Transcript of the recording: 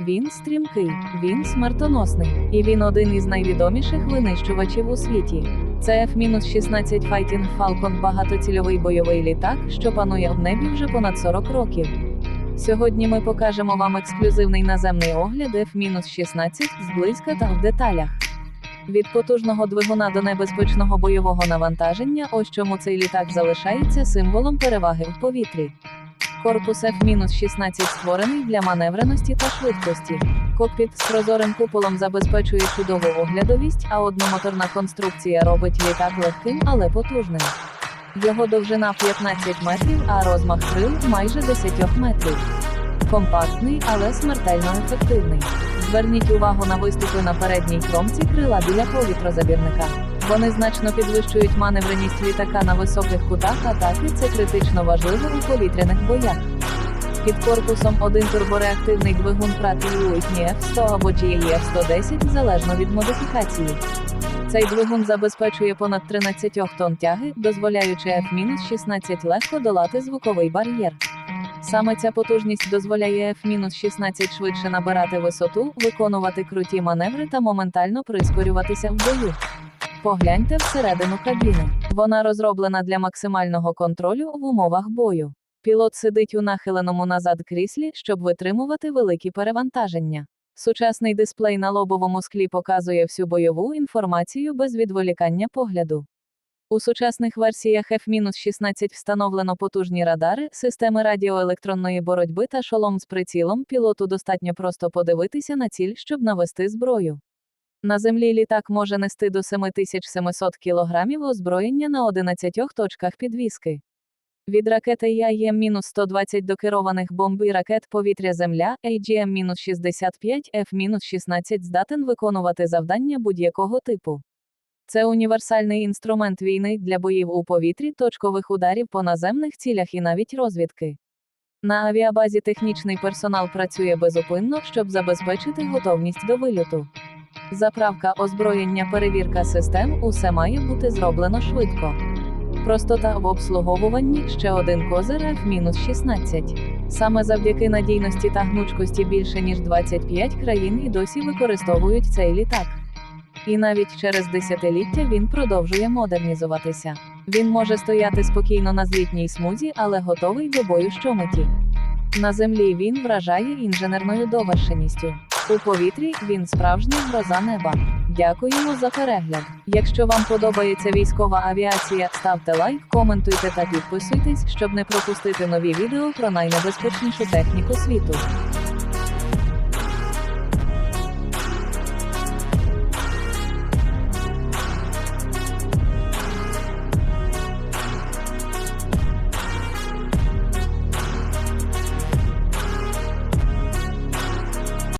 Він стрімкий, він смертоносний, і він один із найвідоміших винищувачів у світі. Це F-16 Fighting Falcon багатоцільовий бойовий літак, що панує в небі вже понад 40 років. Сьогодні ми покажемо вам ексклюзивний наземний огляд F-16 зблизька та в деталях. Від потужного двигуна до небезпечного бойового навантаження, ось чому цей літак залишається символом переваги в повітрі. Корпус F-16 створений для маневреності та швидкості. Кокпіт з прозорим куполом забезпечує чудову оглядовість, а одномоторна конструкція робить літак легким, але потужним. Його довжина 15 метрів, а розмах крил майже 10 метрів. Компактний, але смертельно ефективний. Зверніть увагу на виступи на передній кромці крила біля повітрозабірника. Вони значно підвищують маневреність літака на високих кутах атаки. Це критично важливо у повітряних боях. Під корпусом один турбореактивний двигун Pratt & Whitney F100 або GE F110 залежно від модифікації. Цей двигун забезпечує понад 13 тонн тяги, дозволяючи F-16 легко долати звуковий бар'єр. Саме ця потужність дозволяє F-16 швидше набирати висоту, виконувати круті маневри та моментально прискорюватися в бою. Погляньте всередину кабіни. Вона розроблена для максимального контролю в умовах бою. Пілот сидить у нахиленому назад кріслі, щоб витримувати великі перевантаження. Сучасний дисплей на лобовому склі показує всю бойову інформацію без відволікання погляду. У сучасних версіях F-16 встановлено потужні радари, системи радіоелектронної боротьби та шолом з прицілом. Пілоту достатньо просто подивитися на ціль, щоб навести зброю. На землі літак може нести до 7700 кг озброєння на 11 точках підвіски. Від ракети ЯЄМ-120 до керованих бомб і ракет повітря-земля AGM-65 F-16 здатен виконувати завдання будь-якого типу. Це універсальний інструмент війни для боїв у повітрі, точкових ударів по наземних цілях і навіть розвідки. На авіабазі технічний персонал працює безупинно, щоб забезпечити готовність до вильоту. Заправка озброєння, перевірка систем усе має бути зроблено швидко. Простота в обслуговуванні ще один козир F-16. Саме завдяки надійності та гнучкості більше ніж 25 країн і досі використовують цей літак. І навіть через десятиліття він продовжує модернізуватися. Він може стояти спокійно на злітній смузі, але готовий до бою щомиті. На землі він вражає інженерною довершеністю. У повітрі він справжня гроза неба. Дякуємо за перегляд. Якщо вам подобається військова авіація, ставте лайк, коментуйте та підписуйтесь, щоб не пропустити нові відео про найнебезпечнішу техніку світу.